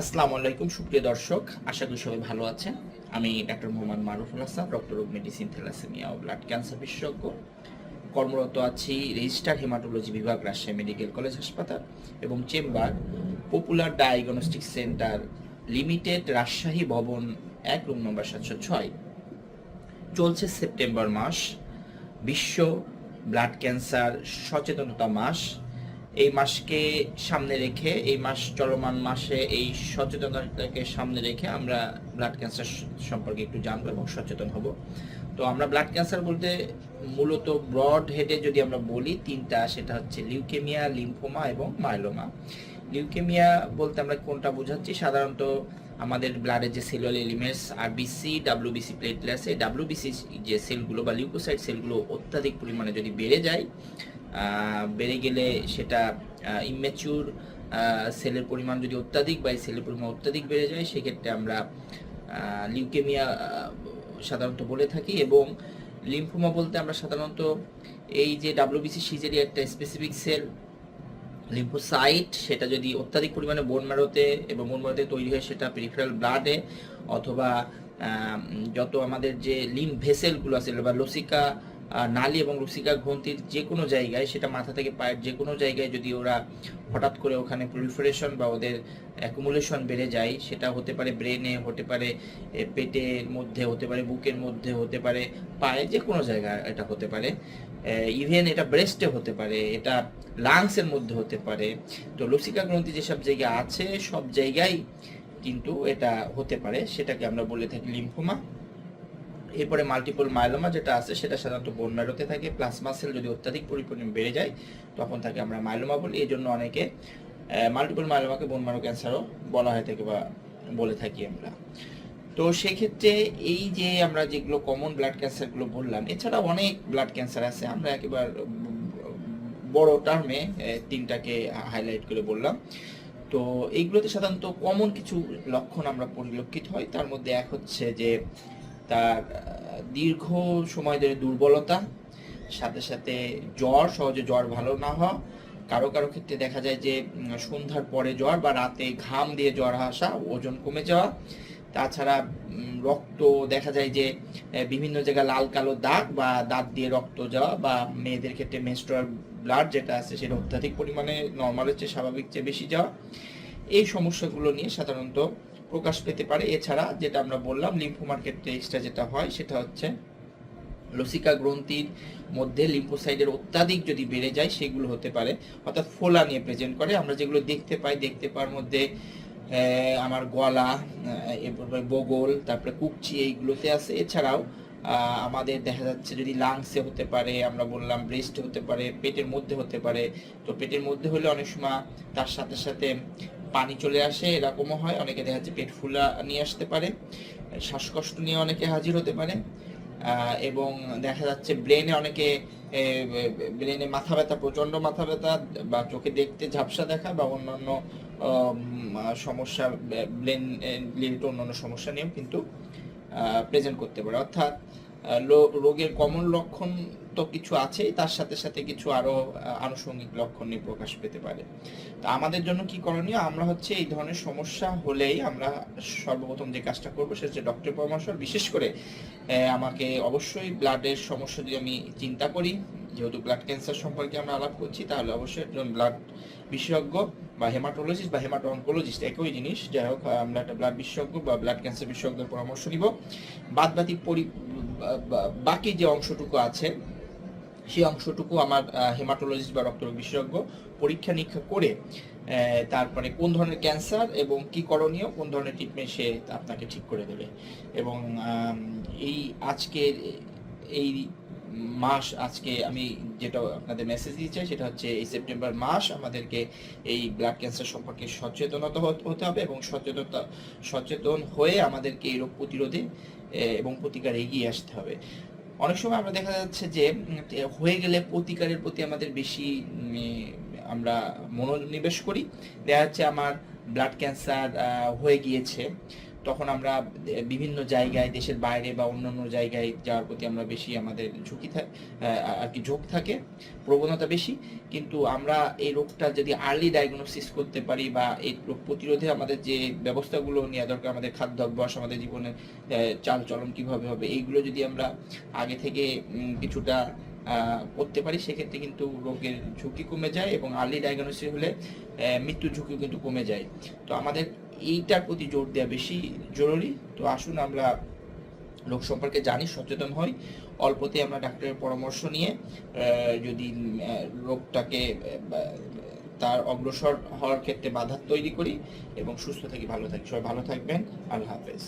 আসসালামু আলাইকুম, সুপ্রিয় দর্শক। আশা করি সবাই ভালো আছেন। আমি ডাক্তার মোহাম্মদ মারুফুল হাসান, রক্তরোগ মেডিসিন থ্যালাসেমিয়া ও ব্লাড ক্যান্সার বিশেষজ্ঞ। কর্মরত আছি রেজিস্টার হেমাটোলজি বিভাগ, রাজশাহী মেডিকেল কলেজ হাসপাতাল এবং chamber popular diagnostic centre limited Rajshahi ভবন এক রুম নম্বর সাতশো ছয়। চলছে সেপ্টেম্বর মাস, বিশ্ব ব্লাড ক্যান্সার সচেতনতা মাস। এই মাসকে সামনে রেখে, এই মাস চলমান মাসে এই সচেতনতাকে সামনে রেখে আমরা ব্লাড ক্যান্সার সম্পর্কে একটু জানব এবং সচেতন হব। তো আমরা ব্লাড ক্যান্সার বলতে মূলত ব্রড হেডে যদি আমরা বলি, তিনটা, সেটা হচ্ছে লিউকেমিয়া লিম্ফোমা এবং মাইলোমা লিউকেমিয়া বলতে আমরা কোনটা বোঝাচ্ছি? সাধারণত আমাদের ব্লাডের যে সেলুলার এলিমেন্টস আর আরবিসি ডাব্লিউবিসি প্লেটলেটস এই ডাব্লিউবিসি যে সেলগুলো বা লিউকোসাইট সেলগুলো অত্যাধিক পরিমাণে যদি বেড়ে যায় বেড়ে গেলে সেটা ইমেচুর সেলের পরিমাণ যদি অত্যাধিক বা সেলের পরিমাণ অত্যাধিক বেড়ে যায়, সেক্ষেত্রে আমরা লিউকেমিয়া সাধারণত বলে থাকি এবং লিম্ফোমা বলতে আমরা সাধারণত এই যে ডাব্লিউবিসি সিজেরই একটা স্পেসিফিক সেল লিম্ফোসাইট সেটা যদি অত্যাধিক পরিমাণে বোন ম্যারোতে এবং বোন ম্যারোতে তৈরি হয়, সেটা পেরিফেরাল ব্লাডে অথবা যত আমাদের যে লিম ভেসেলগুলো আছে, বা লসিকা নালী এবং লসিকা গ্রন্থির যে কোনো জায়গায়, সেটা মাথা থেকে পায়ের যে কোনো জায়গায় যদি ওরা হঠাৎ করে ওখানে প্রিফারেশন বা ওদের অ্যাকুমুলেশন বেড়ে যায়, সেটা হতে পারে ব্রেনে হতে পারে পেটের মধ্যে, হতে পারে বুকের মধ্যে, হতে পারে পায়ে যে কোনো জায়গায় এটা হতে পারে। ইভেন এটা ব্রেস্টে হতে পারে, এটা লাংসের মধ্যে হতে পারে। তো লসিকা গ্রন্থি যেসব জায়গায় আছে, সব জায়গায় কিন্তু এটা হতে পারে, সেটাকে আমরা বলে থাকি লিম্ফোমা এরপরে মাল্টিপল মাইলোমা যেটা আছে, সেটা সাধারণত বোন ম্যারোতে থাকে প্লাজমা সেল যদি অত্যাধিক পরিমাণে বেড়ে যায়, তখন তাকে আমরা মাইলোমা বলি। এই জন্য অনেকে মাল্টিপল মাইলোমাকে বোন ম্যারো ক্যান্সারও বলা হয়ে থাকে বা বলে থাকি আমরা। তো সেক্ষেত্রে এই যে আমরা যেগুলো কমন ব্লাড ক্যান্সারগুলো বললাম, এছাড়া অনেক ব্লাড ক্যান্সার আছে। আমরা একেবারে, বড় টার্মে তিনটাকে হাইলাইট করে বললাম। তো এইগুলোতে সাধারণত কমন কিছু লক্ষণ আমরা পরিলক্ষিত হয়। তার মধ্যে এক হচ্ছে যে তার দীর্ঘ সময় ধরে দুর্বলতা, সাথে সাথে জ্বর, সহজে জ্বর ভালো না হওয়া। কারও কারও ক্ষেত্রে দেখা যায় যে সন্ধ্যার পরে জ্বর বা রাতে ঘাম দিয়ে জ্বর আসা, ওজন কমে যাওয়া। তাছাড়া রক্ত দেখা যায় যে বিভিন্ন জায়গায় লাল কালো দাগ বা দাঁত দিয়ে রক্ত যাওয়া বা মেয়েদের ক্ষেত্রে মেনস্ট্রুয়াল ব্লাড যেটা আছে, সেটা অত্যাধিক পরিমাণে নর্মালের চেয়ে স্বাভাবিক চেয়ে বেশি যাওয়া। এই সমস্যাগুলো নিয়ে সাধারণত প্রকাশ পেতে পারে। এছাড়া যেটা আমরা বললাম লিম্ফোমার ক্ষেত্রে এক্সট্রা যেটা হয়, সেটা হচ্ছে লসিকা গ্রন্থির মধ্যে লিম্ফোসাইডের অত্যাধিক যদি বেড়ে যায়, সেগুলো হতে পারে। অর্থাৎ ফোলা নিয়ে প্রেজেন্ট করে। আমরা যেগুলো দেখতে পাই, দেখতে পাওয়ার মধ্যে আমার গলা এরপরে বগল, তারপরে কুকচি, এইগুলোতে আছে। এছাড়াও আমাদের দেখা যাচ্ছে যদি লাংসে হতে পারে, আমরা বললাম ব্রেস্টে হতে পারে, পেটের মধ্যে হতে পারে। তো পেটের মধ্যে হলে অনেক সময় তার সাথে সাথে পানি চলে আসে, এরকমও হয়। অনেকে দেখা যাচ্ছে পেট ফুলা নিয়ে আসতে পারে, শ্বাসকষ্ট নিয়ে অনেকে হাজির হতে পারে। এবং দেখা যাচ্ছে ব্রেনে অনেকে ব্রেনে মাথা ব্যথা প্রচণ্ড মাথা ব্যথা বা চোখে দেখতে ঝাপসা দেখা বা অন্যান্য সমস্যা ব্রেন রিলেটেড অন্যান্য সমস্যা নিয়েও কিন্তু প্রেজেন্ট করতে পারে। অর্থাৎ রোগের কমন লক্ষণ তো কিছু আছেই তার সাথে সাথে কিছু আরও আনুষঙ্গিক লক্ষণ প্রকাশ পেতে পারে। তা আমাদের জন্য কি করণীয়? আমরা হচ্ছে এই ধরনের সমস্যা হলেই আমরা সর্বপ্রথম যে কাজটা করব সেটা হচ্ছে ডক্টর পরামর্শ, বিশেষ করে আমাকে অবশ্যই ব্লাডের সমস্যা যদি আমি চিন্তা করি, যেহেতু ব্লাড ক্যান্সার সম্পর্কে আমরা আলাপ করছি, তাহলে অবশ্যই একজন ব্লাড বিশেষজ্ঞ বা হেমাটোলজিস্ট বা হেমাটো অনকোলজিস্ট একই জিনিস। যাই হোক, আমরা একটা ব্লাড বিশেষজ্ঞ বা ব্লাড ক্যান্সার বিশেষজ্ঞের পরামর্শ নিব। বাদ বাকি বাকি যে অংশটুকু আছে সেই অংশটুকু আমার হেমাটোলজিস্ট বা রক্তরোগ বিশেষজ্ঞ পরীক্ষা নিরীক্ষা করে তারপরে কোন ধরনের ক্যান্সার এবং কি করণীয়, কোন ধরনের ট্রিটমেন্ট সে আপনাকে ঠিক করে দেবে। এবং এই আজকের এই মাস আজকে আমি যেটা আপনাদের মেসেজ দিতে চাই সেটা হচ্ছে এই সেপ্টেম্বর মাস আমাদেরকে এই ব্লাড ক্যান্সার সম্পর্কে সচেতনতা হতে- হবে এবং সচেতনতা, সচেতন হয়ে আমাদেরকে এই রোগ প্রতিরোধে এবং প্রতিকার এগিয়ে আসতে হবে। অনেক সময় আমরা দেখা যাচ্ছে যে হয়ে গেলে প্রতিকারের প্রতি আমাদের বেশি আমরা মনোনিবেশ করি। দেখা যাচ্ছে আমার ব্লাড ক্যান্সার হয়ে গিয়েছে। তখন আমরা বিভিন্ন জায়গায়, দেশের বাইরে বা অন্যান্য জায়গায় যাওয়ার প্রতি আমরা বেশি আমাদের ঝুঁকি থাকে আর কি ঝোঁক থাকে, প্রবণতা বেশি। কিন্তু আমরা এই রোগটা যদি আর্লি ডায়াগনোসিস করতে পারি বা এই রোগ প্রতিরোধে আমাদের যে ব্যবস্থাগুলো নেওয়া দরকার, আমাদের খাদ্যাভ্যাস আমাদের জীবনের চাল চলন কীভাবে হবে, এইগুলো যদি আমরা আগে থেকে কিছুটা করতে পারি, সেক্ষেত্রে কিন্তু রোগের ঝুঁকি কমে যায় এবং আর্লি ডায়াগনোসিস হলে মৃত্যুর ঝুঁকি কিন্তু কমে যায়। তো আমাদের এইটার প্রতি জোর দেওয়া বেশি জরুরি। তো আসুন আমরা লোক সম্পর্কে জানি, সচেতন হই। অল্পতে আমরা ডাক্তারের পরামর্শ নিয়ে যদি রোগটাকে তার অগ্রসর হওয়ার ক্ষেত্রে বাধা তৈরি করি এবং সুস্থ থাকি, ভালো থাকি। সবাই ভালো থাকবেন। আল্লাহ হাফেজ।